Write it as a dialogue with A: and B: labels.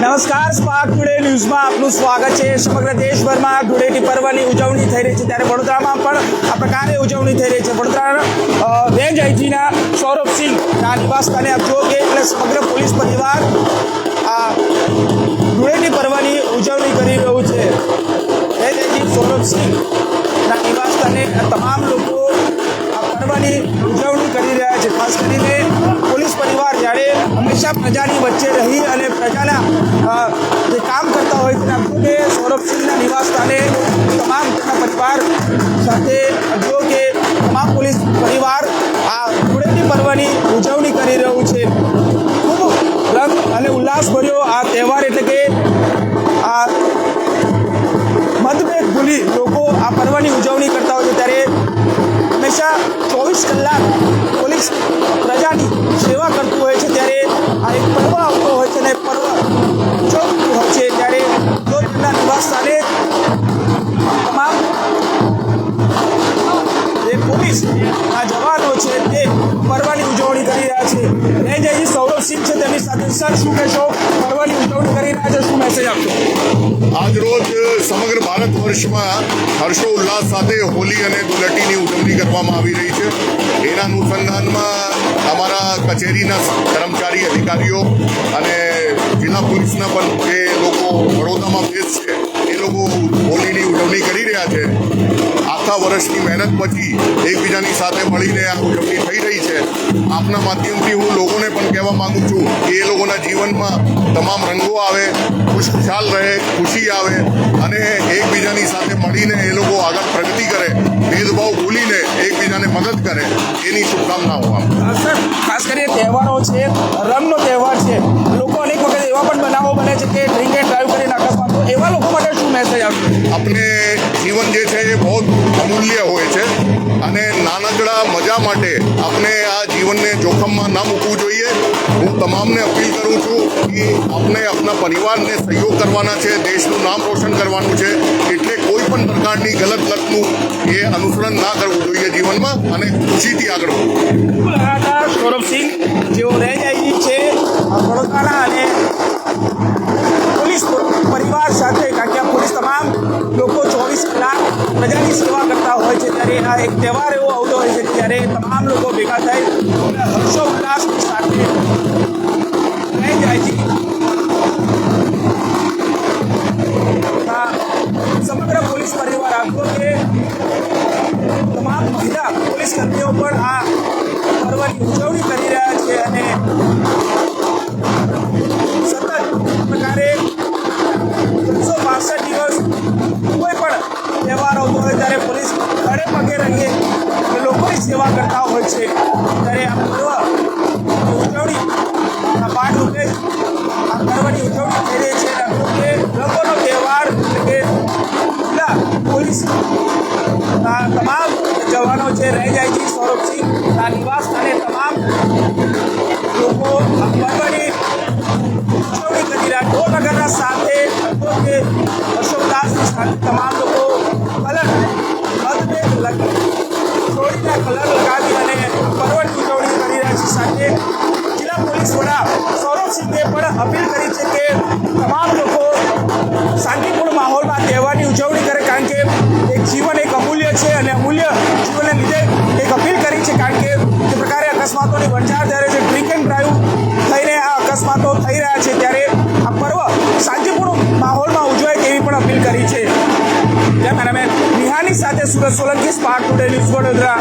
A: નમસ્કાર, spark today ન્યૂઝમાં આપનું સ્વાગત છે. સમગ્ર દેશભરમાં ધૂળેટી પર્વની ઉજવણી થઈ રહી છે. ત્યારે વડોદરામાં પણ આ પ્રકારે ઉજવણી થઈ રહી છે. વડોદરા રેન્જ આઈજીના સૌરભ સિંહના નિવાસ સ્થાને આપ જુઓ કે એટલે સમગ્ર પોલીસ પરિવાર આ ધૂળેટી પર્વની ઉજવણી કરી રહ્યું છે. રેન્જ આઈજી સૌરભ સિંહના નિવાસ સ્થાને તમામ લોકો આ પર્વની ઉજવણી કરી રહ્યા છે. ખાસ કરીને પોલીસ પરિવાર જ્યારે હંમેશા પ્રજાની વચ્ચે રહી અને પ્રજાના જે કામ કરતા હોય તેના કે સૌરભસિંહના નિવાસ સ્થાને તમામ તેમના પરિવાર સાથે જો કે તમામ પોલીસ પરિવાર આ ધૂળેટી પર્વની ઉજવણી કરી રહ્યું છે. ખૂબ રંગ અને ઉલ્લાસભર્યો આ તહેવાર એટલે કે આ મતભેદ ભૂલી લોકો આ પર્વની ઉજવણી કરતા હોય છે. ત્યારે હંમેશા ચોવીસ કલાક પોલીસ સાથે સર, શું કહેશો? પર્વની ઉજવણી કરી રહ્યા શું મેસેજ આપશો?
B: આજ રોજ સમગ્ર ભારત વર્ષમાં હર્ષો ઉલ્લાસ સાથે હોલી અને ધૂળેટીની ઉજવણી કરવામાં આવી રહી છે. એના અનુસંધાનમાં અમારા કચેરીના કર્મચારી, અધિકારીઓ અને જિલ્લા પોલીસના પણ જે લોકો વડોદરામાં બેસ છે, એ લોકો હોલીની ઉજવણી કરી રહ્યા છે. આખા વર્ષની મહેનત પછી એકબીજાની સાથે મળીને આ ઉજવણી થઈ રહી છે. આપના માધ્યમથી હું લોકોને પણ કહેવા માગું છું કે એ લોકોના જીવનમાં તમામ રંગો આવે ખુશખુશાલ રહે ખુશી આવે અને એકબીજાની સાથે મળીને એ લોકો આગળ પ્રગતિ કરે ભેદભાવ ભૂલીને એકબીજાને મદદ કરે એની શુભકામનાઓ આપું.
A: ખાસ કરીને તહેવારો છે રંગનો તહેવાર છે. લોકો અનેક વખત એવા પણ બનાવો બને છે કે ડ્રિંક એન્ડ ડ્રાઈવ કરીને અકસ્માત એવા લોકો માટે શું મેસેજ આપશે?
B: આપણે જીવન જે છે અમૂલ્ય હોય છે. અને નાનકડા મજા માટે આપણે આ જીવનને જોખમમાં ના મૂકવું જોઈએ. હું તમામને અપીલ કરું છું કે આપણે આપણા પરિવારને સહયોગ કરવાના છે, દેશનું નામ રોશન કરવાનું છે. એટલે કોઈ પણ પ્રકારની ગલત લતનું એ અનુસરણ ના કરવું જોઈએ જીવનમાં અને ખુશીથી આગળ વધવું.
A: સૌરભસિંહ, જેઓ આઈજી છે વડોદરાના એક તહેવાર એવો આવતો હોય છે ત્યારે તમામ લોકો ભેગા થાય હર્ષોલ્લાસની સાથે રેન્જ જાય છે સમગ્ર પોલીસ પરિવાર આખો કે તમામ મહિલા પોલીસ કર્મીઓ પણ આ પર્વની ઉજવણી આ ભાગરૂપે આ પર્વની ઉજવણી થઈ રહી છે અને આપણું તહેવાર એટલે કે જિલ્લા પોલીસ તમામ જવાનો છે રહી જાય છે સૌરભસિંહ આ નિવાસ સ્થાને તમામ લોકો પર્વની ઉજવણી કરી રહ્યા ઢોલનગરના સાથે તો અશોકદાસની સાથે તમામ લોકો કલર મતભેદ લગી છોડીને કલર લગાવી અને પર્વની ઉજવણી કરી રહ્યા છે સાથે જિલ્લા પોલીસ વડા અપીલ કરી છે કે તમામ લોકો શાંતિપૂર્ણ માહોલમાં તહેવારની ઉજવણી કરે, કારણ કે એક જીવન એક અમૂલ્ય છે અને અમૂલ્ય જીવનને લીધે એક અપીલ કરી છે, કારણ કે જે પ્રકારે અકસ્માતોની વંચાર જ્યારે છે ડ્રિંક એન્ડ ડ્રાઈવ થઈને આ અકસ્માતો થઈ રહ્યા છે, ત્યારે આ પર્વ શાંતિપૂર્ણ માહોલમાં ઉજવાય તેવી પણ અપીલ કરી છે. કેમેરામેન નિહાની સાથે Surat Solanki spark today news Vadodara.